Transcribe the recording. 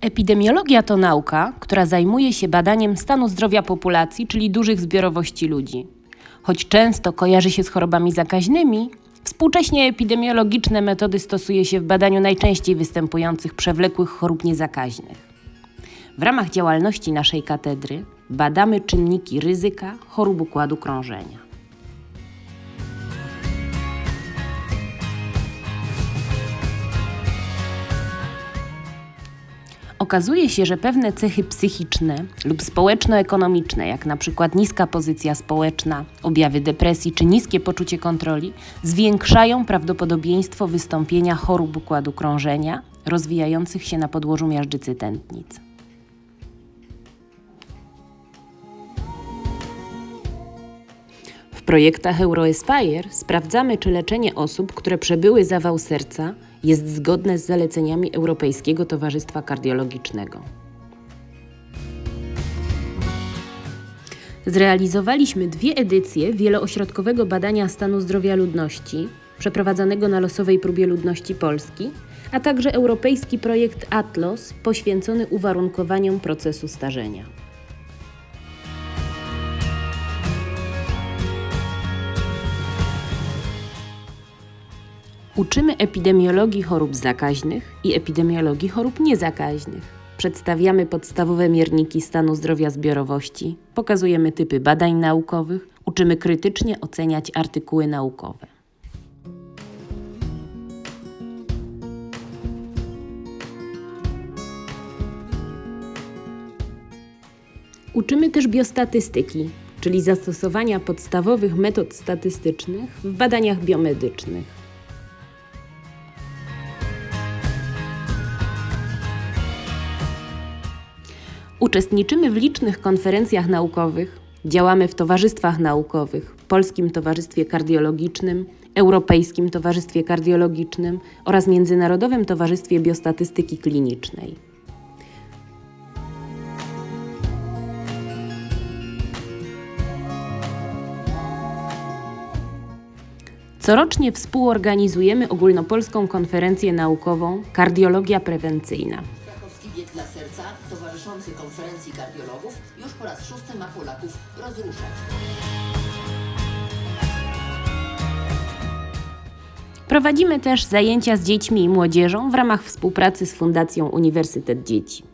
Epidemiologia to nauka, która zajmuje się badaniem stanu zdrowia populacji, czyli dużych zbiorowości ludzi. Choć często kojarzy się z chorobami zakaźnymi, współcześnie epidemiologiczne metody stosuje się w badaniu najczęściej występujących przewlekłych chorób niezakaźnych. W ramach działalności naszej katedry badamy czynniki ryzyka chorób układu krążenia. Okazuje się, że pewne cechy psychiczne lub społeczno-ekonomiczne, jak na przykład niska pozycja społeczna, objawy depresji czy niskie poczucie kontroli, zwiększają prawdopodobieństwo wystąpienia chorób układu krążenia rozwijających się na podłożu miażdżycy tętnic. W projektach EuroAspire sprawdzamy, czy leczenie osób, które przebyły zawał serca, jest zgodne z zaleceniami Europejskiego Towarzystwa Kardiologicznego. Zrealizowaliśmy dwie edycje wieloośrodkowego badania stanu zdrowia ludności, przeprowadzanego na losowej próbie ludności Polski, a także europejski projekt ATLOS poświęcony uwarunkowaniom procesu starzenia. Uczymy epidemiologii chorób zakaźnych i epidemiologii chorób niezakaźnych. Przedstawiamy podstawowe mierniki stanu zdrowia zbiorowości, pokazujemy typy badań naukowych, uczymy krytycznie oceniać artykuły naukowe. Uczymy też biostatystyki, czyli zastosowania podstawowych metod statystycznych w badaniach biomedycznych. Uczestniczymy w licznych konferencjach naukowych, działamy w towarzystwach naukowych, Polskim Towarzystwie Kardiologicznym, Europejskim Towarzystwie Kardiologicznym oraz Międzynarodowym Towarzystwie Biostatystyki Klinicznej. Corocznie współorganizujemy ogólnopolską konferencję naukową Kardiologia Prewencyjna. Towarzyszący konferencji kardiologów, już po raz szósty ma Polaków rozruszać. Prowadzimy też zajęcia z dziećmi i młodzieżą w ramach współpracy z Fundacją Uniwersytet Dzieci.